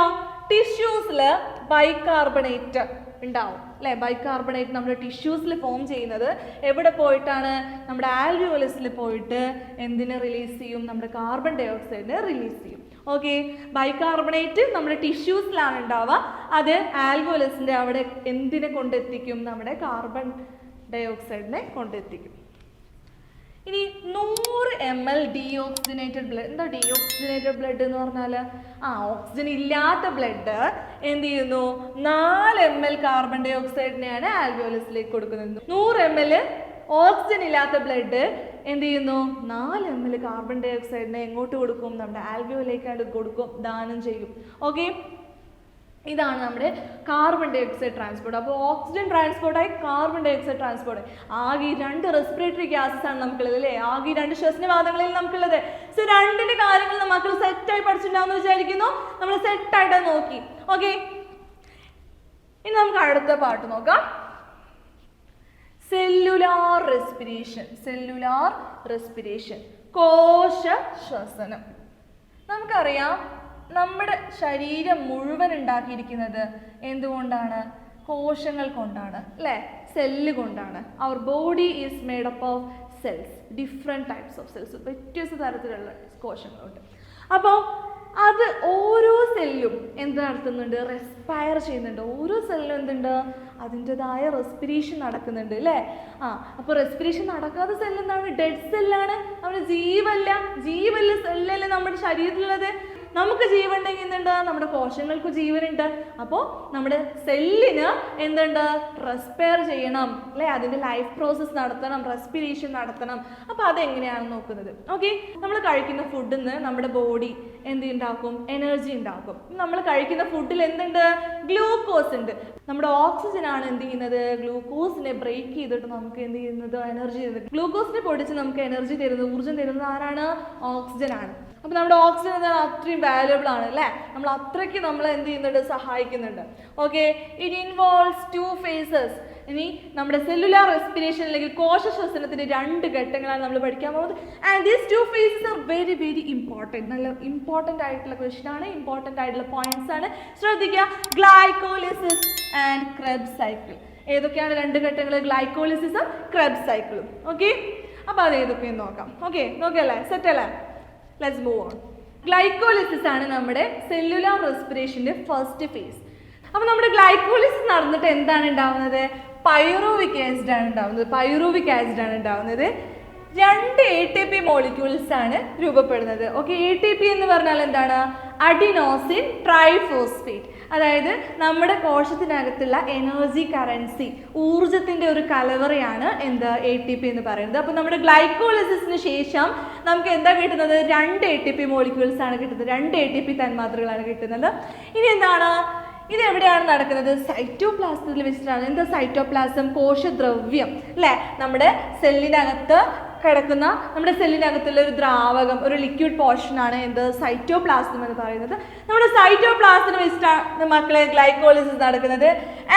ടിഷ്യൂസിൽ ബൈകാർബണേറ്റ് ഉണ്ടാവും. അല്ലേ? ബൈകാർബണേറ്റ് നമ്മുടെ ടിഷ്യൂസിൽ ഫോം ചെയ്യുന്നത്. എവിടെ പോയിട്ടാണ്? നമ്മുടെ ആൽവിയോലസിൽ പോയിട്ട് എന്തിനെ റിലീസ് ചെയ്യും? നമ്മുടെ കാർബൺ ഡൈ ഓക്സൈഡിനെ റിലീസ് ചെയ്യും. ഓക്കെ? ബൈകാർബണേറ്റ് നമ്മുടെ ടിഷ്യൂസിലാണ് ഉണ്ടാവുക. അത് ആൽവിയോലസിന്റെ അവിടെ എന്തിനെ കൊണ്ടെത്തിക്കും? നമ്മുടെ കാർബൺ ഡൈ ഓക്സൈഡിനെ കൊണ്ടെത്തിക്കും. ഇനി നൂറ് എം എൽ ഡീഓക്സിജനേറ്റഡ് ബ്ലഡ് എന്താ ഡീഓക്സിജനേറ്റഡ് ബ്ലഡ് എന്ന് പറഞ്ഞാൽ ആ ഓക്സിജൻ ഇല്ലാത്ത ബ്ലഡ് എന്ത് ചെയ്യുന്നു? നാല് എം എൽ കാർബൺ ഡൈ ഓക്സൈഡിനെയാണ് ആൽവിയോലസിലേക്ക് കൊടുക്കുന്നത്. നൂറ് എം എൽ ഓക്സിജൻ ഇല്ലാത്ത ബ്ലഡ് എന്ത് ചെയ്യുന്നു? നാല് എം എൽ കാർബൺ ഡൈ ഓക്സൈഡിനെ എങ്ങോട്ട് കൊടുക്കും? നമ്മുടെ ആൽവിയോലേക്കായിട്ട് കൊടുക്കും ദാനം ചെയ്യും. ഓക്കെ ഇതാണ് നമ്മുടെ കാർബൺ ഡൈ ഓക്സൈഡ് ട്രാൻസ്പോർട്ട് അപ്പോൾ ഓക്സിജൻ ട്രാൻസ്പോർട്ടായി കാർബൺ ഡൈ ഓക്സൈഡ് ട്രാൻസ്പോർട്ട് ആകെ രണ്ട് റെസ്പിറേറ്ററി ഗ്യാസസ് ആണ് നമുക്കുള്ളത് അല്ലേ? ആകെ രണ്ട് ശ്വസനവാദങ്ങളിൽ നമുക്കുള്ളത്? സോ രണ്ടിന്റെ കാര്യങ്ങൾ മക്കൾ സെറ്റായി പഠിച്ചിട്ടുണ്ടാവുമെന്ന് വിചാരിക്കുന്നു. നമ്മൾ സെറ്റായിട്ട് നോക്കി. ഓക്കെ ഇനി നമുക്ക് അടുത്ത പാട്ട് നോക്കാം. സെല്ലുലാർ റെസ്പിറേഷൻ സെല്ലുലാർ റെസ്പിറേഷൻ കോശ ശ്വസനം. നമുക്കറിയാം നമ്മുടെ ശരീരം മുഴുവൻ ഉണ്ടാക്കിയിരിക്കുന്നത് എന്തുകൊണ്ടാണ്? കോശങ്ങൾ കൊണ്ടാണ് അല്ലേ? സെല്ല് കൊണ്ടാണ്. Our body is made up of cells different types of cells വ്യത്യസ്ത തരത്തിലുള്ള കോശങ്ങളുണ്ട്. അപ്പോൾ അത് ഓരോ സെല്ലും എന്ത് നടത്തുന്നുണ്ട്? റെസ്പയർ ചെയ്യുന്നുണ്ട്. ഓരോ സെല്ലും എന്തുണ്ട്? അതിന്റെതായ റെസ്പിറേഷൻ നടക്കുന്നുണ്ട് അല്ലേ? ആ അപ്പോൾ റെസ്പിറേഷൻ നടക്കാത്ത സെല്ല് എന്താണ്? ഡെഡ് സെല്ലാണ് നമ്മുടെ ജീവല്ല. ജീവല്ല സെല്ലല്ലേ നമ്മുടെ ശരീരത്തിലുള്ളത്. നമുക്ക് ജീവൻ ഉണ്ടെങ്കിൽ എന്തുണ്ട്? നമ്മുടെ കോശങ്ങൾക്ക് ജീവനുണ്ട്. അപ്പോൾ നമ്മുടെ സെല്ലിന് എന്തുണ്ട്? റെസ്പെയർ ചെയ്യണം. അല്ലെ? അതിന്റെ ലൈഫ് പ്രോസസ്സ് നടത്തണം റെസ്പിറേഷൻ നടത്തണം. അപ്പോൾ അതെങ്ങനെയാണ് നോക്കുന്നത്? ഓക്കെ നമ്മൾ കഴിക്കുന്ന ഫുഡിൽ നിന്ന് നമ്മുടെ ബോഡി എന്ത് ഉണ്ടാക്കും എനർജി ഉണ്ടാക്കും നമ്മൾ കഴിക്കുന്ന ഫുഡിൽ എന്തുണ്ട്? ഗ്ലൂക്കോസ് ഉണ്ട് നമ്മുടെ ഓക്സിജൻ ആണ് എന്ത് ചെയ്യുന്നത്? ഗ്ലൂക്കോസിനെ ബ്രേക്ക് ചെയ്തിട്ട് നമുക്ക് എന്ത് ചെയ്യുന്നത്? എനർജി തരുന്നത്. ഗ്ലൂക്കോസിനെ പൊടിച്ച് നമുക്ക് എനർജി തരുന്നത് ഊർജം തരുന്നത് ആരാണ്? ഓക്സിജൻ ആണ്. അപ്പോൾ നമ്മുടെ ഓക്സിജൻ എന്താണ്? അത്രയും വാല്യുബിൾ ആണ് അല്ലേ? നമ്മൾ അത്രയ്ക്ക് നമ്മൾ എന്ത് ചെയ്യുന്നുണ്ട്? സഹായിക്കുന്നുണ്ട്. Okay it involves two phases ഇനി നമ്മുടെ സെല്ലുലാർ റെസ്പിറേഷൻ അല്ലെങ്കിൽ കോശ ശ്വസനത്തിന്റെ രണ്ട് ഘട്ടങ്ങളാണ് നമ്മൾ പഠിക്കാൻ പോകുന്നത്. And these two phases are very very important നല്ല ഇമ്പോർട്ടന്റ് ആയിട്ടുള്ള ക്വസ്റ്റൻ ആണ് ഇമ്പോർട്ടന്റ് ആയിട്ടുള്ള പോയിന്റ്സ് ആണ്. ശ്രദ്ധിക്കുക. ഗ്ലൈക്കോലിസിസ് ആൻഡ് ക്രെബ് സൈക്കിൾ ഏതൊക്കെയാണ് രണ്ട് ഘട്ടങ്ങൾ ഗ്ലൈക്കോളിസിസും ക്രെബ് സൈക്കിളും ഓക്കെ അപ്പോൾ അത് ഏതൊക്കെയും നോക്കാം. ഓക്കെ നോക്കിയല്ലേ? സെറ്റ് അല്ലേ? ലെറ്റ്സ് മൂവ് ഓൺ ഗ്ലൈക്കോളിസിസ് ആണ് നമ്മുടെ സെല്ലുലാർ റെസ്പിറേഷന്റെ ഫസ്റ്റ് ഫേസ് അപ്പോൾ നമ്മുടെ ഗ്ലൈക്കോളിസിസ് നടന്നിട്ട് എന്താണ് ഉണ്ടാവുന്നത്? പൈറോവിക് ആസിഡ് ആണ് ഉണ്ടാവുന്നത്. പൈറോവിക് ആസിഡ് ആണ് ഉണ്ടാവുന്നത്. രണ്ട് എ ടി പി മോളിക്യൂൾസ് ആണ് രൂപപ്പെടുന്നത്. ഓക്കെ എ ടി പി എന്ന് പറഞ്ഞാൽ എന്താണ്? അഡിനോസിൻ ട്രൈഫോസ്ഫേറ്റ് അതായത് നമ്മുടെ കോശത്തിനകത്തുള്ള എനർജി കറൻസി ഊർജത്തിന്റെ ഒരു കലവറയാണ് എന്ത്? എ ടി പി എന്ന് പറയുന്നത്. അപ്പോൾ നമ്മുടെ ഗ്ലൈക്കോളിസിന് ശേഷം നമുക്ക് എന്താ കിട്ടുന്നത്? രണ്ട് എ ടി പി മോളിക്യൂൾസ് ആണ് കിട്ടുന്നത്. രണ്ട് എ ടി പി തന്മാത്രകളാണ് കിട്ടുന്നത്. ഇനി എന്താണ്? ഇത് എവിടെയാണ് നടക്കുന്നത്? സൈറ്റോപ്ലാസത്തിൽ വെച്ചിട്ടാണ്. എന്താ സൈറ്റോപ്ലാസം കോശദ്രവ്യം. അല്ലേ? നമ്മുടെ സെല്ലിനകത്ത് കിടക്കുന്ന നമ്മുടെ സെല്ലിനകത്തുള്ള ഒരു ദ്രാവകം ഒരു ലിക്വിഡ് പോർഷനാണ് എന്ത് സൈറ്റോപ്ലാസം എന്ന് പറയുന്നത്. നമ്മുടെ സൈറ്റോപ്ലാസത്തിന് വെച്ചിട്ടാണ് മക്കളെ ഗ്ലൈക്കോളിസിസ് നടക്കുന്നത്.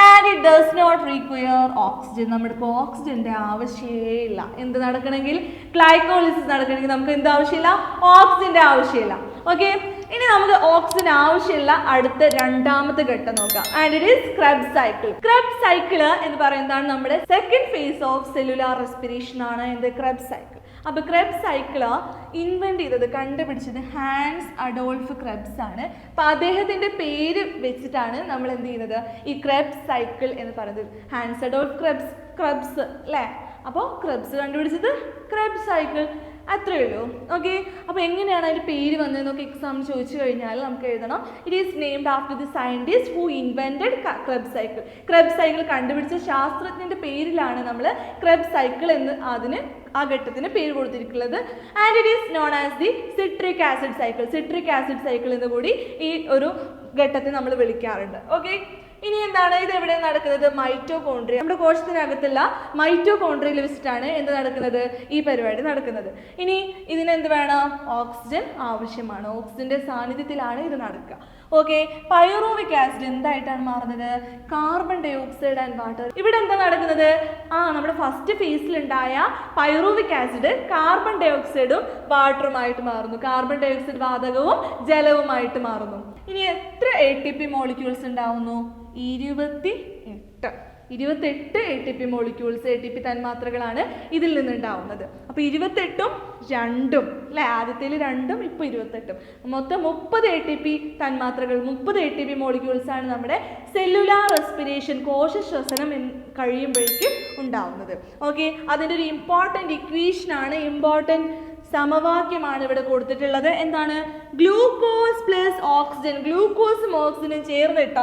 And it does not require oxygen നമ്മുടെ ഇപ്പോൾ ഓക്സിജന്റെ ആവശ്യമേ ഇല്ല എന്ത് നടക്കണമെങ്കിൽ? ഗ്ലൈക്കോളിസിസ് നടക്കണമെങ്കിൽ നമുക്ക് എന്ത് ആവശ്യമില്ല? ഓക്സിജന്റെ ആവശ്യമില്ല. ഓക്കെ ഇനി നമുക്ക് ഓക്സിജൻ ആവശ്യമുള്ള അടുത്ത രണ്ടാമത്തെ ഘട്ടം നോക്കാം. And it is Krebs cycle Krebs cycle എന്ന് പറയുന്നതാണ് നമ്മുടെ second phase of cellular respiration ആണ് എന്ത് ക്രബ് സൈക്കിൾ അപ്പോൾ ക്രബ് സൈക്കിൾ ഇൻവെന്റ് ചെയ്തത് കണ്ടുപിടിച്ചത് ഹാൻസ് അഡോൾഫ് ക്രബ്സ് ആണ്. അപ്പോൾ അദ്ദേഹത്തിന്റെ പേര് വെച്ചിട്ടാണ് നമ്മൾ എന്ത് ചെയ്യുന്നത് ഈ ക്രബ് സൈക്കിൾ എന്ന് പറയുന്നത്. ഹാൻസ് അഡോൾഫ് ക്രബ്സ് ക്രബ്സ് അല്ലേ അപ്പോൾ ക്രബ്സ് കണ്ടുപിടിച്ചത് ക്രബ് സൈക്കിൾ അത്രയേ ഉള്ളൂ. ഓക്കെ അപ്പോൾ എങ്ങനെയാണ് അതിന്റെ പേര് വന്നതെന്നൊക്കെ എക്സാം ചോദിച്ചു കഴിഞ്ഞാൽ നമുക്ക് എഴുതണം. It is named after the scientist who invented Krebs cycle Krebs cycle കണ്ടുപിടിച്ച ശാസ്ത്രജ്ഞന്റെ പേരിലാണ് നമ്മൾ ക്രബ് സൈക്കിൾ എന്ന് അതിന് ആ ഘട്ടത്തിന് പേര് കൊടുത്തിരിക്കുന്നത്. And it is known as the citric acid cycle citric acid cycle എന്ന് കൂടി ഈ ഒരു ഘട്ടത്തെ നമ്മൾ വിളിക്കാറുണ്ട്. ഓക്കെ ഇനി എന്താണ് ഇത് എവിടെ നടക്കുന്നത്? മൈറ്റോകോൺട്രിയ നമ്മുടെ കോശത്തിനകത്തുള്ള മൈറ്റോകോൺട്രിയയിൽ വെച്ചിട്ടാണ് എന്ത് നടക്കുന്നത്? ഈ പരിപാടി നടക്കുന്നത്. ഇനി ഇതിന് എന്ത് വേണം? ഓക്സിജൻ ആവശ്യമാണ്. ഓക്സിജന്റെ സാന്നിധ്യത്തിലാണ് ഇത് നടക്കുക. ഓക്കെ പൈറോവിക് ആസിഡ് എന്തായിട്ടാണ് മാറുന്നത്? Carbon dioxide and water ഇവിടെ എന്താ നടക്കുന്നത്? ആ നമ്മുടെ ഫസ്റ്റ് ഫേസിലുണ്ടായ പൈറോവിക് ആസിഡ് കാർബൺ ഡൈ ഓക്സൈഡും വാട്ടറുമായിട്ട് മാറുന്നു. കാർബൺ ഡൈ ഓക്സൈഡ് വാതകവും ജലവുമായിട്ട് മാറുന്നു. ഇനി എത്ര എ ടി പി മോളിക്യൂൾസ് ഉണ്ടാവുന്നു? ഇരുപത്തി എട്ട് ഇരുപത്തെട്ട് A T P molecules A T P തന്മാത്രകളാണ് ഇതിൽ നിന്നുണ്ടാവുന്നത്. അപ്പോൾ ഇരുപത്തെട്ടും രണ്ടും അല്ലേ? ആദ്യത്തിൽ രണ്ടും ഇപ്പോൾ ഇരുപത്തെട്ടും മൊത്തം മുപ്പത് എ ടി പി തന്മാത്രകൾ മുപ്പത് എ ടി പി മോളിക്യൂൾസ് ആണ് നമ്മുടെ സെല്ലുലാർ റെസ്പിറേഷൻ കോശ ശ്വസനം കഴിയുമ്പോഴേക്കും ഉണ്ടാവുന്നത്. ഓക്കെ അതിന്റെ ഒരു ഇമ്പോർട്ടന്റ് ഇക്വേഷനാണ് ഇമ്പോർട്ടന്റ് സമവാക്യമാണ് ഇവിടെ കൊടുത്തിട്ടുള്ളത്. എന്താണ്? Glucose plus oxygen. ഗ്ലൂക്കോസും ഓക്സിജനും ചേർന്നിട്ട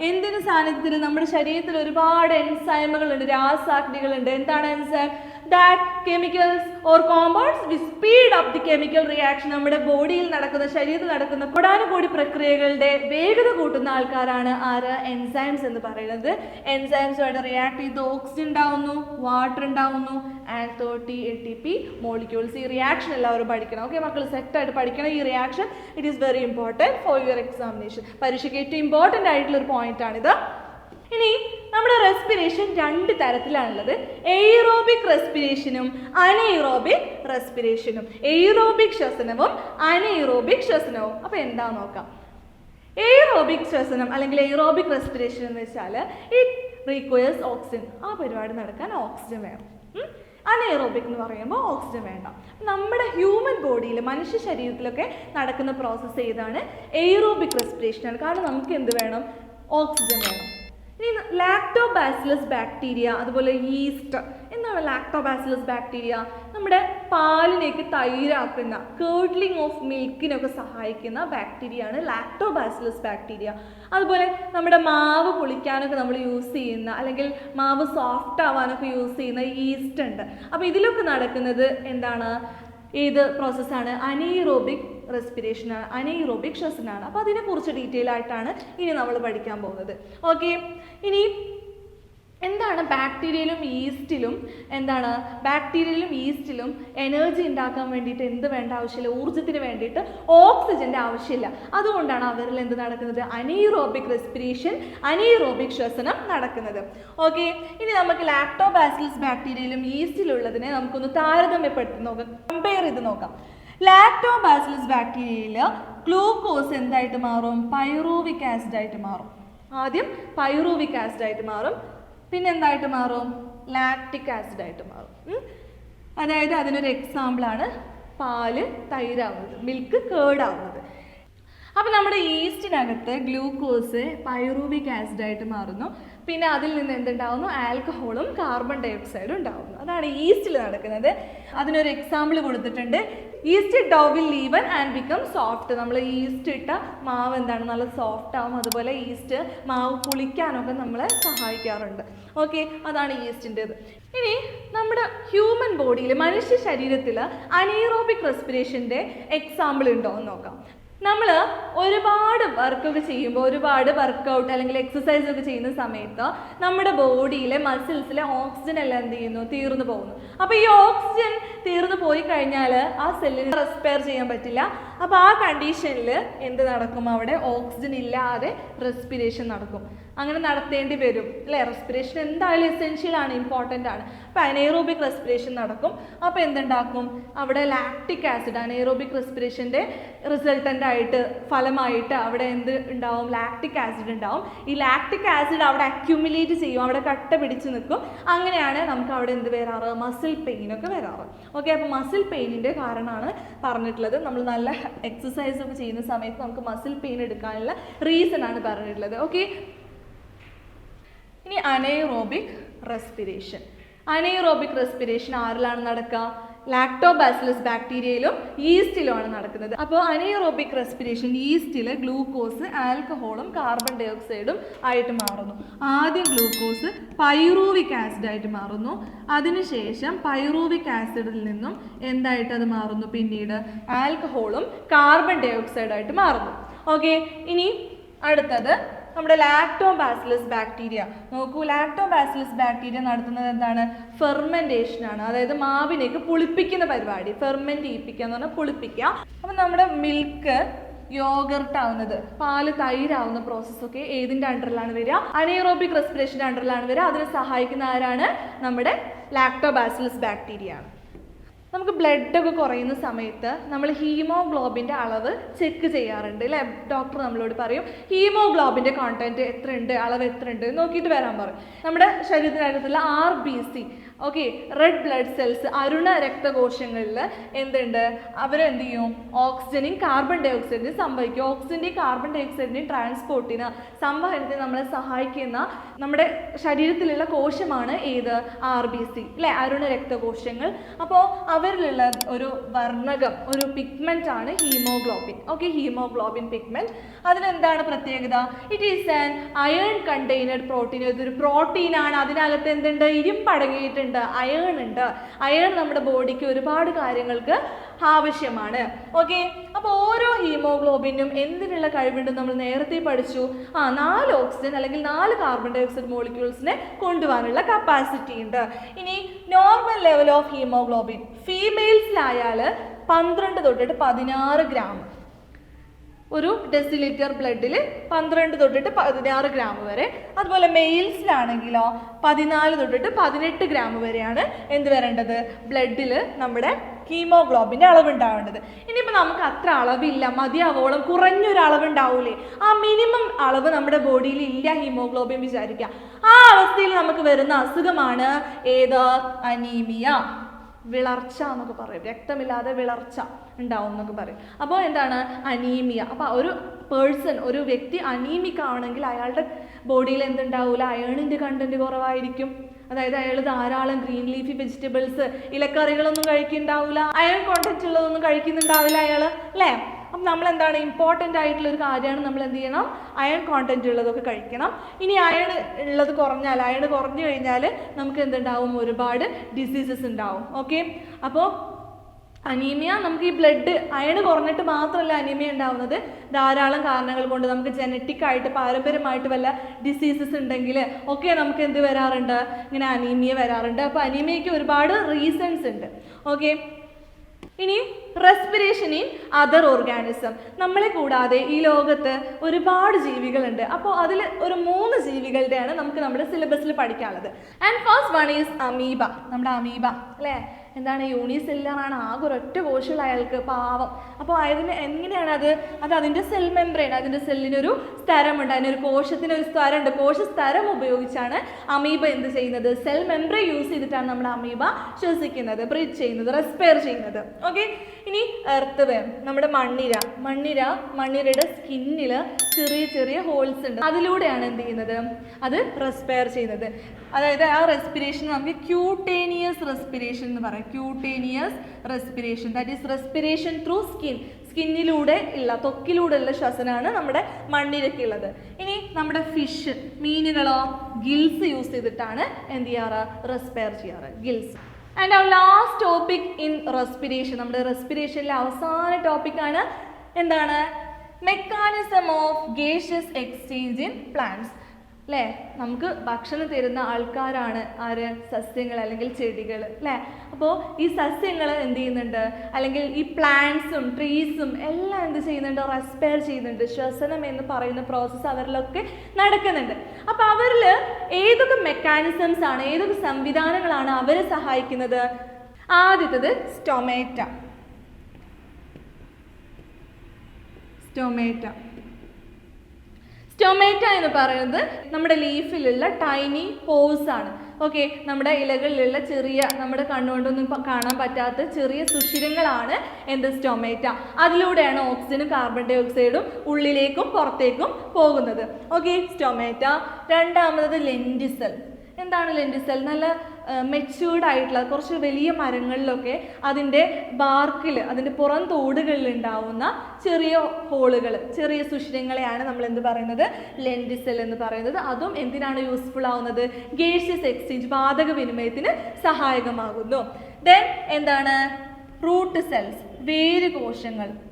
എന്തിന് സാന്നിധ്യത്തിൽ നമ്മുടെ ശരീരത്തിൽ ഒരുപാട് എൻസൈമുകളുണ്ട് രാസാഗ്നികളുണ്ട് എന്താണ് enzyme? That chemicals or compounds we speed up the chemical reaction നമ്മുടെ ബോഡിയിൽ നടക്കുന്ന ശരീരത്തിൽ നടക്കുന്ന കൊടാനുകൂടി പ്രക്രിയകളുടെ വേഗത കൂട്ടുന്ന ആൾക്കാരാണ് ആര്? എൻസൈംസ് എന്ന് പറയുന്നത്. എൻസൈംസുമായിട്ട് റിയാക്ട് ചെയ്ത് ഓക്സിജൻ ഉണ്ടാവുന്നു വാട്ടർ ഉണ്ടാവുന്നു and thirty A T P molecules ഈ റിയാക്ഷൻ എല്ലാവരും പഠിക്കണം. ഓക്കെ മക്കൾ സെറ്റായിട്ട് പഠിക്കണം ഈ reaction it is very important for your examination പരീക്ഷയ്ക്ക് ഏറ്റവും ഇമ്പോർട്ടന്റ് ആയിട്ടുള്ള ഒരു പോയിന്റ് ആണിത്. ഇനി നമ്മുടെ റെസ്പിറേഷൻ രണ്ട് തരത്തിലാണുള്ളത്. എയ്റോബിക് റെസ്പിറേഷനും അനൈറോബിക് റെസ്പിറേഷനും. എയ്റോബിക് ശ്വസനവും അനൈറോബിക് ശ്വസനവും. അപ്പോൾ എന്താ നോക്കാം. എയ്റോബിക് ശ്വസനം അല്ലെങ്കിൽ എയ്റോബിക് റെസ്പിറേഷൻ എന്ന് വെച്ചാൽ ഇറ്റ് റീക്വയേഴ്സ് ഓക്സിജൻ ആ പരിപാടി നടക്കാൻ ഓക്സിജൻ വേണം. അനേറോബിക് എന്ന് പറയുമ്പോൾ ഓക്സിജൻ വേണ്ട. നമ്മുടെ ഹ്യൂമൻ ബോഡിയിൽ മനുഷ്യ ശരീരത്തിലൊക്കെ നടക്കുന്ന പ്രോസസ്സ് ഏതാണ്? എയ്റോബിക് റെസ്പിറേഷനാണ്. കാരണം നമുക്ക് എന്ത് വേണം? ഓക്സിജൻ വേണം. ഇനി ലാക്ടോബാസിലസ് ബാക്ടീരിയ അതുപോലെ ഈസ്റ്റ് എന്താണ് ലാക്ടോബാസിലസ് ബാക്ടീരിയ നമ്മുടെ പാലിലേക്ക് തൈരാക്കുന്ന കേർഡ്ലിംഗ് ഓഫ് മിൽക്കിനൊക്കെ സഹായിക്കുന്ന ബാക്ടീരിയയാണ് ലാക്ടോബാസിലസ് ബാക്ടീരിയ അതുപോലെ നമ്മുടെ മാവ് പൊളിക്കാനൊക്കെ നമ്മൾ യൂസ് ചെയ്യുന്ന അല്ലെങ്കിൽ മാവ് സോഫ്റ്റ് ആവാനൊക്കെ യൂസ് ചെയ്യുന്ന ഈസ്റ്റ് ഉണ്ട്. അപ്പോൾ ഇതിലൊക്കെ നടക്കുന്നത് എന്താണ്? ഏത് പ്രോസസ്സാണ് അനീറോബിക് റെസ്പിറേഷനാണ് അനൈറോബിക് ശ്വസനാണ് അപ്പോൾ അതിനെക്കുറിച്ച് ഡീറ്റെയിൽ ആയിട്ടാണ് ഇനി നമ്മൾ പഠിക്കാൻ പോകുന്നത്. ഓക്കെ ഇനി എന്താണ് ബാക്ടീരിയയിലും ഈസ്റ്റിലും എന്താണ്? ബാക്ടീരിയയിലും ഈസ്റ്റിലും എനർജി ഉണ്ടാക്കാൻ വേണ്ടിയിട്ട് എന്ത് വേണ്ട ആവശ്യമില്ല? ഊർജത്തിന് വേണ്ടിയിട്ട് ഓക്സിജന്റെ ആവശ്യമില്ല. അതുകൊണ്ടാണ് അവരിൽ എന്ത് നടക്കുന്നത്? അനീറോബിക് റെസ്പിറേഷൻ അനീറോബിക് ശ്വസനം നടക്കുന്നത്. ഓക്കെ ഇനി നമുക്ക് ലാക്ടോബാസിലസ് ബാക്ടീരിയയിലും ഈസ്റ്റിലുള്ളതിനെ നമുക്കൊന്ന് താരതമ്യപ്പെടുത്തി നോക്കാം. കമ്പയർ ചെയ്ത് നോക്കാം. ലാക്ടോബാസിലസ് ബാക്ടീരിയയിൽ ഗ്ലൂക്കോസ് എന്തായിട്ട് മാറും? പൈറൂവിക് ആസിഡ് ആയിട്ട് മാറും. ആദ്യം പൈറൂവിക് ആസിഡ് ആയിട്ട് മാറും. പിന്നെ എന്തായിട്ട് മാറും? ലാക്റ്റിക് ആസിഡ് ആയിട്ട് മാറും. അതായത് അതിനൊരു എക്സാമ്പിളാണ് പാൽ തൈരാവുന്നത് മിൽക്ക് കേടാവുന്നത്. അപ്പോൾ നമ്മുടെ ഈസ്റ്റിനകത്ത് ഗ്ലൂക്കോസ് പൈറൂവിക് ആസിഡ് ആയിട്ട് മാറുന്നു. പിന്നെ അതിൽ നിന്ന് എന്തുണ്ടാവുന്നു? ആൽക്കഹോളും കാർബൺ ഡൈ ഓക്സൈഡും ഉണ്ടാവുന്നു. അതാണ് ഈസ്റ്റിൽ നടക്കുന്നത്. അതിനൊരു എക്സാമ്പിൾ കൊടുത്തിട്ടുണ്ട്. Yeast dough will leaven and become soft. നമ്മൾ ഈസ്റ്റ് ഇട്ട മാവ് എന്താണ്? നല്ല സോഫ്റ്റ് ആവും. അതുപോലെ ഈസ്റ്റ് മാവ് പുളിക്കാനൊക്കെ നമ്മളെ സഹായിക്കാറുണ്ട്. ഓക്കെ അതാണ് ഈസ്റ്റിന്റെത്. ഇനി നമ്മുടെ ഹ്യൂമൻ ബോഡിയിൽ മനുഷ്യ ശരീരത്തിൽ അനീറോബിക് റെസ്പിറേഷന്റെ എക്സാമ്പിൾ ഉണ്ടോ എന്ന് നോക്കാം. നമ്മൾ ഒരുപാട് വർക്കൊക്കെ ചെയ്യുമ്പോൾ ഒരുപാട് വർക്കൗട്ട് അല്ലെങ്കിൽ എക്സസൈസ് ഒക്കെ ചെയ്യുന്ന സമയത്ത് നമ്മുടെ ബോഡിയിലെ മസിൽസിലെ ഓക്സിജൻ എല്ലാം എന്ത് ചെയ്യുന്നു? തീർന്നു പോകുന്നു. അപ്പോൾ ഈ ഓക്സിജൻ തീർന്നു പോയി കഴിഞ്ഞാൽ ആ സെല്ലിന് റെസ്പെയർ ചെയ്യാൻ പറ്റില്ല. അപ്പോൾ ആ കണ്ടീഷനിൽ എന്ത് നടക്കും അവിടെ? ഓക്സിജൻ ഇല്ലാതെ റെസ്പിരേഷൻ നടക്കും. അങ്ങനെ നടത്തേണ്ടി വരും. അല്ലേ? റെസ്പിറേഷൻ എന്തായാലും എസെൻഷ്യൽ ആണ് ഇമ്പോർട്ടന്റ് ആണ്. അപ്പോൾ അനേറോബിക് റെസ്പിറേഷൻ നടക്കും. അപ്പോൾ എന്തുണ്ടാക്കും? അവിടെ ലാക്റ്റിക് ആസിഡ് അനേറോബിക് റെസ്പിറേഷന്റെ റിസൾട്ടന്റ് ആയിട്ട് ഫലമായിട്ട് അവിടെ എന്ത് ഉണ്ടാവും? ലാക്റ്റിക് ആസിഡ് ഉണ്ടാവും. ഈ ലാക്റ്റിക് ആസിഡ് അവിടെ അക്യുമുലേറ്റ് ചെയ്യും. അവിടെ കട്ട പിടിച്ച് നിൽക്കും. അങ്ങനെയാണ് നമുക്ക് അവിടെ എന്ത് വരാറ്? മസിൽ പെയിനൊക്കെ വരാറ്. ഓക്കെ അപ്പോൾ മസിൽ പെയിനിന്റെ കാരണമാണ് പറഞ്ഞിട്ടുള്ളത്. നമ്മൾ നല്ല എക്സസൈസ് ഒക്കെ ചെയ്യുന്ന സമയത്ത് നമുക്ക് മസിൽ പെയിൻ എടുക്കാനുള്ള റീസൺ ആണ് പറഞ്ഞിട്ടുള്ളത്. ഓക്കെ ഇനി അനൈറോബിക് റെസ്പിറേഷൻ. അനൈറോബിക് റെസ്പിറേഷൻ ആരിലാണ് നടക്കുക ലാക്ടോബാസിലസ് ബാക്ടീരിയയിലും ഈസ്റ്റിലുമാണ് നടക്കുന്നത്. അപ്പോൾ അനൈറോബിക് റെസ്പിറേഷൻ ഈസ്റ്റിൽ ഗ്ലൂക്കോസ് ആൽക്കഹോളും കാർബൺ ഡൈ ഓക്സൈഡും ആയിട്ട് മാറുന്നു. ആദ്യം ഗ്ലൂക്കോസ് പൈറൂവിക് ആസിഡ് ആയിട്ട് മാറുന്നു. അതിനുശേഷം പൈറൂവിക് ആസിഡിൽ നിന്നും എന്തായിട്ട് അത് മാറുന്നു പിന്നീട്? ആൽക്കഹോളും കാർബൺ ഡൈ ഓക്സൈഡായിട്ട് മാറുന്നു. ഓക്കെ ഇനി അടുത്തത് നമ്മുടെ ലാക്ടോബാസിലസ് ബാക്ടീരിയ നോക്കൂ ലാക്ടോബാസിലസ് ബാക്ടീരിയ നടത്തുന്നത് എന്താണ്? ഫെർമെന്റേഷൻ ആണ്. അതായത് മാവിനേക്ക് പുളിപ്പിക്കുന്ന പരിപാടി. ഫെർമെന്റ് ചെയ്യിപ്പിക്കുക എന്ന് പറഞ്ഞാൽ പുളിപ്പിക്കുക. അപ്പം നമ്മുടെ മിൽക്ക് യോഗർട്ട് ആവുന്നത് പാൽ തൈരാവുന്ന പ്രോസസ്സൊക്കെ ഏതിന്റെ അണ്ടറിലാണ് വരിക? അനീറോബിക് റെസ്പിറേഷന്റെ അണ്ടറിലാണ് വരിക. അതിനെ സഹായിക്കുന്ന ആരാണ്? നമ്മുടെ ലാക്ടോബാസിലസ് ബാക്ടീരിയ ആണ്. നമുക്ക് ബ്ലഡ് ഒക്കെ കുറയുന്ന സമയത്ത് നമ്മൾ ഹീമോഗ്ലോബിന്റെ അളവ് ചെക്ക് ചെയ്യാറുണ്ട് അല്ലേ ഡോക്ടർ നമ്മളോട് പറയും ഹീമോഗ്ലോബിന്റെ കോണ്ടന്റ് എത്രയുണ്ട്? അളവ് എത്രയുണ്ട്? നോക്കിയിട്ട് വരാൻ പറയും. നമ്മുടെ ശരീരത്തിനകത്തുള്ള R B C okay red blood cells Aruna രക്തകോശങ്ങളിൽ എന്തുണ്ട്? അവരെന്ത് ചെയ്യും ഓക്സിജനും കാർബൺ ഡൈ ഓക്സൈഡിനും സംഭവിക്കും. ഓക്സിജന്റെയും കാർബൺ ഡൈ ഓക്സൈഡിന്റെയും ട്രാൻസ്പോർട്ടിന് സംവഹനത്തിന് നമ്മളെ സഹായിക്കുന്ന നമ്മുടെ ശരീരത്തിലുള്ള കോശമാണ് ഏത്? ആർ ബി സി അല്ലെ അരുണ രക്തകോശങ്ങൾ. അപ്പോൾ അവരിലുള്ള ഒരു വർണകം ഒരു പിഗ്മെന്റ് ആണ് ഹീമോഗ്ലോബിൻ ഓക്കെ ഹീമോഗ്ലോബിൻ പിഗ്മെന്റ് അതിനെന്താണ് പ്രത്യേകത? It is an iron contained protein ഇതൊരു പ്രോട്ടീനാണ് അതിനകത്ത് എന്തുണ്ട്? ഇരുമ്പടങ്ങിയിട്ടുണ്ട് അയൺ ഉണ്ട്. അയേൺ നമ്മുടെ ബോഡിക്ക് ഒരുപാട് കാര്യങ്ങൾക്ക് ആവശ്യമാണ്. ഓക്കെ അപ്പോൾ ഓരോ ഹീമോഗ്ലോബിനും എന്തിനുള്ള കഴിവുണ്ട് നമ്മൾ നേരത്തെ പഠിച്ചു. ആ നാല് ഓക്സിജൻ അല്ലെങ്കിൽ നാല് കാർബൺ ഡൈ ഓക്സൈഡ് മോളിക്യൂൾസിനെ കൊണ്ടുപോകാനുള്ള കപ്പാസിറ്റി ഉണ്ട്. ഇനി നോർമൽ ലെവൽ ഓഫ് ഹീമോഗ്ലോബിൻ ഫീമെയിൽസിലായാൽ പന്ത്രണ്ട് തൊട്ടിട്ട് പതിനാറ് ഗ്രാം ഒരു ഡെസിലിറ്റർ ബ്ലഡിൽ പന്ത്രണ്ട് തൊട്ടിട്ട് പതിനാറ് ഗ്രാം വരെ. അതുപോലെ മെയിൽസിലാണെങ്കിലോ പതിനാല് തൊട്ടിട്ട് പതിനെട്ട് ഗ്രാം വരെയാണ് എന്ത് വരേണ്ടത്? ബ്ലഡിൽ നമ്മുടെ ഹീമോഗ്ലോബിന്റെ അളവുണ്ടാവേണ്ടത്. ഇനിയിപ്പോൾ നമുക്ക് അത്ര അളവില്ല മതിയാവോളം കുറഞ്ഞൊരു അളവുണ്ടാവൂലേ? ആ മിനിമം അളവ് നമ്മുടെ ബോഡിയിൽ ഇല്ല ഹീമോഗ്ലോബിൻ വിചാരിക്കുക ആ അവസ്ഥയിൽ നമുക്ക് വരുന്ന അസുഖമാണ് ഏത്? അനീമിയ വിളർച്ച എന്നൊക്കെ പറയും. രക്തമില്ലാതെ വിളർച്ച. ഉണ്ടാവും എന്നൊക്കെ പറയും. അപ്പോൾ എന്താണ്? അനീമിയ. അപ്പോൾ ഒരു പേഴ്സൺ ഒരു വ്യക്തി അനീമിക് ആണെങ്കിൽ അയാളുടെ ബോഡിയിൽ എന്തുണ്ടാവില്ല അയേണിന്റെ കണ്ടന്റ് കുറവായിരിക്കും. അതായത് അയാൾ ധാരാളം ഗ്രീൻ ലീഫി വെജിറ്റബിൾസ് ഇലക്കറികളൊന്നും കഴിക്കുന്നുണ്ടാവില്ല അയൺ കോണ്ടക്റ്റ് ഉള്ളതൊന്നും കഴിക്കുന്നുണ്ടാവില്ല അയാൾ അല്ലേ? അപ്പം നമ്മൾ എന്താണ്? ഇമ്പോർട്ടന്റ് ആയിട്ടുള്ള ഒരു കാര്യമാണ് നമ്മൾ എന്ത് ചെയ്യണം? അയൺ കോണ്ടന്റ് ഉള്ളതൊക്കെ കഴിക്കണം. ഇനി അയൺ ഉള്ളത് കുറഞ്ഞാൽ അയൺ കുറഞ്ഞു കഴിഞ്ഞാൽ നമുക്ക് എന്തുണ്ടാവും? ഒരുപാട് ഡിസീസസ് ഉണ്ടാവും. ഓക്കെ അപ്പോൾ അനീമിയ നമുക്ക് ഈ ബ്ലഡ് അയൺ കുറഞ്ഞിട്ട് മാത്രമല്ല അനീമിയ ഉണ്ടാവുന്നത്. ധാരാളം കാരണങ്ങൾ കൊണ്ട് നമുക്ക് ജനറ്റിക് ആയിട്ട് പാരമ്പര്യമായിട്ട് വല്ല ഡിസീസസ് ഉണ്ടെങ്കിൽ ഒക്കെ നമുക്ക് എന്ത് വരാറുണ്ട്? ഇങ്ങനെ അനീമിയ വരാറുണ്ട്. അപ്പോൾ അനീമിയയ്ക്ക് ഒരുപാട് റീസൺസ് ഉണ്ട്. ഓക്കെ ഇനി റെസ്പിറേഷൻ ഇൻ അതർ ഓർഗാനിസം നമ്മളെ കൂടാതെ ഈ ലോകത്ത് ഒരുപാട് ജീവികളുണ്ട്. അപ്പോൾ അതിൽ ഒരു മൂന്ന് ജീവികളുടെയാണ് നമുക്ക് നമ്മുടെ സിലബസിൽ പഠിക്കാനുള്ളത്. And first one is amoeba നമ്മുടെ അമീബ അല്ലേ? എന്താണ് യൂണിസെല്ലറാണ് ആകെ ഒരൊറ്റ കോശമുള്ള അയാൾക്ക് പാവം. അപ്പോൾ അതിന് എങ്ങനെയാണ് അത് അത് അതിന്റെ സെൽ മെംബ്രെയിൻ അതിന്റെ സെല്ലിനൊരു സ്ഥരമുണ്ട്. അതിനൊരു കോശത്തിന് ഒരു സ്ഥലമുണ്ട് കോശ സ്ഥലം ഉപയോഗിച്ചാണ് അമീബ എന്ത് ചെയ്യുന്നത്? സെൽ മെംബ്രെയിൻ യൂസ് ചെയ്തിട്ടാണ് നമ്മൾ അമീബ ശ്വസിക്കുന്നത് ബ്രീത്ത് ചെയ്യുന്നത് റെസ്പയർ ചെയ്യുന്നത്. ഓക്കെ ഇനി എർത്ത് വേം നമ്മുടെ മണ്ണിര. മണ്ണിര മണ്ണിരയുടെ സ്കിന്നിൽ ചെറിയ ചെറിയ ഹോൾസ് ഉണ്ട്. അതിലൂടെയാണ് എന്ത് ചെയ്യുന്നത്? അത് റെസ്പയർ ചെയ്യുന്നത്. അതായത് ആ റെസ്പിറേഷൻ നമുക്ക് ക്യൂട്ടേനിയസ് റെസ്പിറേഷൻ എന്ന് പറയും. Cutaneous respiration that is respiration through skin സ്കിന്നിലൂടെ ഉള്ള ത്വക്കിലൂടെ ഉള്ള ശ്വസനമാണ് നമ്മുടെ മണ്ണിരക്കുള്ളത് ഇനി നമ്മുടെ ഫിഷ് മീനുകളോ ഗിൽസ് യൂസ് ചെയ്തിട്ടാണ് എന്ത് ചെയ്യാറ്? റെസ്പയർ ചെയ്യാറ്. Gills and our last topic in respiration നമ്മുടെ റെസ്പിറേഷനിലെ അവസാന ടോപ്പിക്കാണ് എന്താണ്? Mechanism of gaseous exchange in plants അല്ലേ നമുക്ക് ഭക്ഷണം തരുന്ന ആൾക്കാരാണ് ആര്? സസ്യങ്ങൾ അല്ലെങ്കിൽ ചെടികൾ അല്ലേ അപ്പോൾ ഈ സസ്യങ്ങൾ എന്ത് ചെയ്യുന്നുണ്ട്? അല്ലെങ്കിൽ ഈ പ്ലാന്റ്സും ട്രീസും എല്ലാം എന്ത് ചെയ്യുന്നുണ്ട്? റെസ്പയർ ചെയ്യുന്നുണ്ട്. ശ്വസനം എന്ന് പറയുന്ന പ്രോസസ്സ് അവരിലൊക്കെ നടക്കുന്നുണ്ട്. അപ്പോൾ അവരിൽ ഏതൊക്കെ മെക്കാനിസംസ് ആണ് ഏതൊക്കെ സംവിധാനങ്ങളാണ് അവരെ സഹായിക്കുന്നത്? ആദ്യത്തത് സ്റ്റൊമേറ്റ സ്റ്റൊമേറ്റ സ്റ്റൊമേറ്റ എന്ന് പറയുന്നത് നമ്മുടെ ലീഫിലുള്ള ടൈനി പോസ് ആണ്. ഓക്കെ നമ്മുടെ ഇലകളിലുള്ള ചെറിയ നമ്മുടെ കണ്ണുകൊണ്ടൊന്നും ഇപ്പം കാണാൻ പറ്റാത്ത ചെറിയ സുഷിരങ്ങളാണ് എന്ത് സ്റ്റൊമേറ്റ അതിലൂടെയാണ് ഓക്സിജനും കാർബൺ ഡൈ ഓക്സൈഡും ഉള്ളിലേക്കും പുറത്തേക്കും പോകുന്നത്. ഓക്കെ സ്റ്റൊമേറ്റ രണ്ടാമത് ലെന്റിസൽ എന്താണ് ലെന്റിസൽ നല്ല മെച്യൂർഡ് ആയിട്ടുള്ള കുറച്ച് വലിയ മരങ്ങളിലൊക്കെ അതിന്റെ ബാർക്കിൽ അതിന്റെ പുറം തോടുകളിൽ ഉണ്ടാവുന്ന ചെറിയ ഹോളുകൾ ചെറിയ സുഷിരങ്ങളെയാണ് നമ്മൾ എന്ത് പറയുന്നത്? ലെൻഡിസൽ എന്ന് പറയുന്നത്. അതും എന്തിനാണ് യൂസ്ഫുൾ ആവുന്നത്? ഗേഷ്യസ് എക്സ്ചേഞ്ച് വാതക വിനിമയത്തിന് സഹായകമാകുന്നു. ദെൻ എന്താണ്? റൂട്ട് സെൽസ് വേര് കോശങ്ങൾ.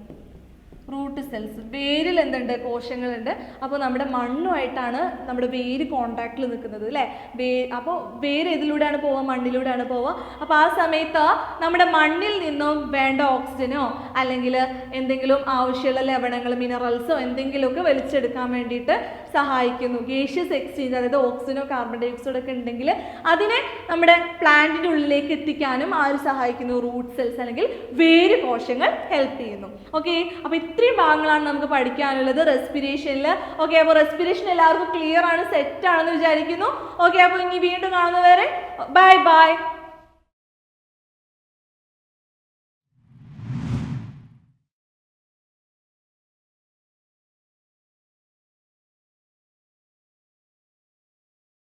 റൂട്ട് സെൽസ് വേരിൽ എന്തുണ്ട്? കോശങ്ങളുണ്ട്. അപ്പോൾ നമ്മുടെ മണ്ണുമായിട്ടാണ് നമ്മുടെ വേര് കോണ്ടാക്റ്റിൽ നിൽക്കുന്നത് അല്ലേ? വേ അപ്പോൾ വേര് ഇതിലൂടെയാണ് പോവുക? മണ്ണിലൂടെയാണ് പോവുക. അപ്പോൾ ആ സമയത്ത് നമ്മുടെ മണ്ണിൽ നിന്നും വേണ്ട ഓക്സിജനോ അല്ലെങ്കിൽ എന്തെങ്കിലും ആവശ്യമുള്ള ലവണങ്ങൾ മിനറൽസോ എന്തെങ്കിലുമൊക്കെ വലിച്ചെടുക്കാൻ വേണ്ടിയിട്ട് സഹായിക്കുന്നു. ഗേഷ്യസ് എക്സ്ചേഞ്ച് അതായത് ഓക്സിജനോ കാർബൺ ഡൈ ഓക്സൈഡ് ഒക്കെ ഉണ്ടെങ്കിൽ അതിനെ നമ്മുടെ പ്ലാന്റിന്റെ ഉള്ളിലേക്ക് എത്തിക്കാനും ആര് സഹായിക്കുന്നു. റൂട്ട് സെൽസ് അല്ലെങ്കിൽ വേര് കോശങ്ങൾ ഹെൽപ്പ് ചെയ്യുന്നു. ഓക്കെ അപ്പോൾ ഇത്രയും ഭാഗങ്ങളാണ് നമുക്ക് പഠിക്കാനുള്ളത്. റെസ്പിറേഷനിൽ ഓക്കെ അപ്പോൾ റെസ്പിറേഷൻ എല്ലാവർക്കും ക്ലിയർ ആണ് സെറ്റ് ആണെന്ന് വിചാരിക്കുന്നു. ഓക്കെ അപ്പോൾ ഇനി വീണ്ടും കാണുന്നവരെ ബൈ ബൈ